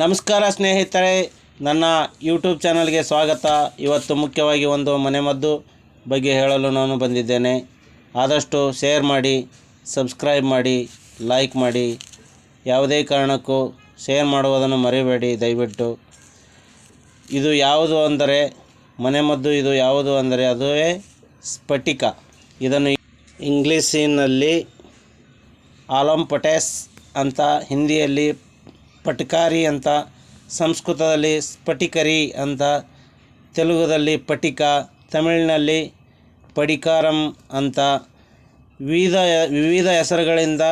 ನಮಸ್ಕಾರ ಸ್ನೇಹಿತರೆ, ನನ್ನ ಯೂಟ್ಯೂಬ್ ಚಾನಲ್ಗೆ ಸ್ವಾಗತ. ಇವತ್ತು ಮುಖ್ಯವಾಗಿ ಒಂದು ಮನೆಮದ್ದು ಬಗ್ಗೆ ಹೇಳಲು ನಾನು ಬಂದಿದ್ದೇನೆ. ಆದಷ್ಟು ಶೇರ್ ಮಾಡಿ ಸಬ್ಸ್ಕ್ರೈಬ್ ಮಾಡಿ ಲೈಕ್ ಮಾಡಿ. ಯಾವುದೇ ಕಾರಣಕ್ಕೂ ಶೇರ್ ಮಾಡುವುದನ್ನು ಮರಿಬೇಡಿ, ದಯವಿಟ್ಟು. ಇದು ಯಾವುದು ಅಂದರೆ, ಮನೆಮದ್ದು ಇದು ಯಾವುದು ಅಂದರೆ, ಅದುವೇ ಸ್ಫಟಿಕ. ಇದನ್ನು ಇಂಗ್ಲೀಷಿನಲ್ಲಿ ಆಲಂಪಟೆಸ್ ಅಂತ ಹಿಂದಿಯಲ್ಲಿ ಪಟ್ಕಾರಿ ಅಂತ, ಸಂಸ್ಕೃತದಲ್ಲಿ ಸ್ಫಟಿಕರಿ ಅಂತ, ತೆಲುಗುದಲ್ಲಿ ಪಟಿಕ, ತಮಿಳಿನಲ್ಲಿ ಪಡಿಕಾರಂ ಅಂತ ವಿವಿಧ ವಿವಿಧ ಹೆಸರುಗಳಿಂದ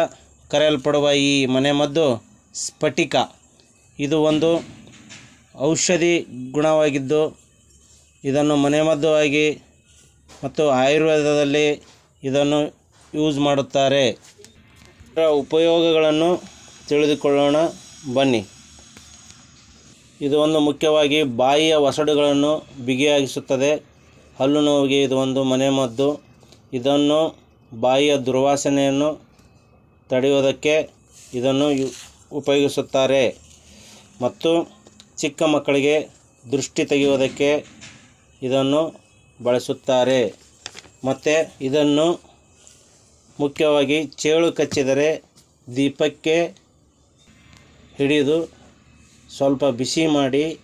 ಕರೆಯಲ್ಪಡುವ ಈ ಮನೆಮದ್ದು ಸ್ಫಟಿಕ. ಇದು ಒಂದು ಔಷಧಿ ಗುಣವಾಗಿದ್ದು, ಇದನ್ನು ಮನೆಮದ್ದು ಆಗಿ ಮತ್ತು ಆಯುರ್ವೇದದಲ್ಲಿ ಇದನ್ನು ಯೂಸ್ ಮಾಡುತ್ತಾರೆ. ಇದರ ಉಪಯೋಗಗಳನ್ನು ತಿಳಿದುಕೊಳ್ಳೋಣ. ಬನ್ನಿ. ಇದು ಒಂದು ಮುಖ್ಯವಾಗಿ ಬಾಯಿಯ ಒಸಡುಗಳನ್ನು ಬಿಗಿಯಾಗಿಸುತ್ತದೆ. ಹಲ್ಲು ನೋವಿಗೆ ಇದು ಒಂದು ಮನೆಮದ್ದು ಇದನ್ನು ಬಾಯಿಯ ದುರ್ವಾಸನೆಯನ್ನು ತಡೆಯುವುದಕ್ಕೆ ಇದನ್ನು ಉಪಯೋಗಿಸುತ್ತಾರೆ. ಮತ್ತು ಚಿಕ್ಕ ಮಕ್ಕಳಿಗೆ ದೃಷ್ಟಿ ತೆಗೆಯುವುದಕ್ಕೆ ಇದನ್ನು ಬಳಸುತ್ತಾರೆ. ಮತ್ತು ಇದನ್ನು ಮುಖ್ಯವಾಗಿ ಚೇಳು ಕಚ್ಚಿದರೆ ದೀಪಕ್ಕೆ ಹಿಡಿದು ಸ್ವಲ್ಪ ಬಿಸಿ ಮಾಡಿ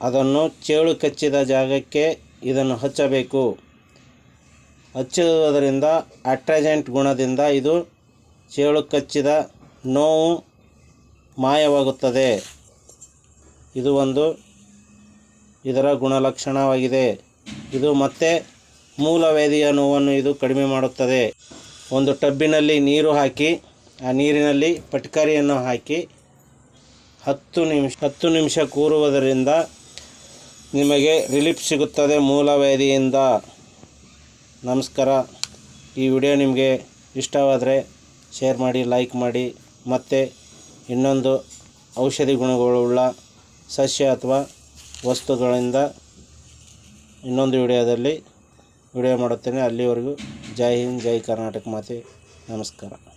ಅದನ್ನು ಚೇಳು ಕಚ್ಚಿದ ಜಾಗಕ್ಕೆ ಇದನ್ನು ಹಚ್ಚಬೇಕು. ಹಚ್ಚುವುದರಿಂದ ಅಟ್ರಾಜೆಂಟ್ ಗುಣದಿಂದ ಇದು ಚೇಳು ಕಚ್ಚಿದ ನೋವು ಮಾಯವಾಗುತ್ತದೆ. ಇದು ಒಂದು ಇದರ ಗುಣಲಕ್ಷಣವಾಗಿದೆ. ಇದು ಮತ್ತೆ ಮೂಲವೇದಿಯ ನೋವನ್ನು ಇದು ಕಡಿಮೆ ಮಾಡುತ್ತದೆ. ಒಂದು ಟಬ್ಬಿನಲ್ಲಿ ನೀರು ಹಾಕಿ ಆ ನೀರಿನಲ್ಲಿ ಪಟ್ಕರಿಯನ್ನು ಹಾಕಿ ಹತ್ತು ನಿಮಿಷ ಹತ್ತು ನಿಮಿಷ ಕೂರುವುದರಿಂದ ನಿಮಗೆ ರಿಲೀಫ್ ಸಿಗುತ್ತದೆ ಮೂಲವೇದಿಯಿಂದ ನಮಸ್ಕಾರ. ಈ ವಿಡಿಯೋ ನಿಮಗೆ ಇಷ್ಟವಾದರೆ ಶೇರ್ ಮಾಡಿ, ಲೈಕ್ ಮಾಡಿ, ಮತ್ತು ಇನ್ನೊಂದು ಔಷಧಿ ಗುಣಗಳುಳ್ಳ ಸಸ್ಯ ಅಥವಾ ವಸ್ತುಗಳಿಂದ ಇನ್ನೊಂದು ವಿಡಿಯೋದಲ್ಲಿ ವಿಡಿಯೋ ಮಾಡುತ್ತೇನೆ. ಅಲ್ಲಿವರೆಗೂ ಜೈ ಹಿಂದ್, ಜೈ ಕರ್ನಾಟಕ ಮಾತೆ. ನಮಸ್ಕಾರ.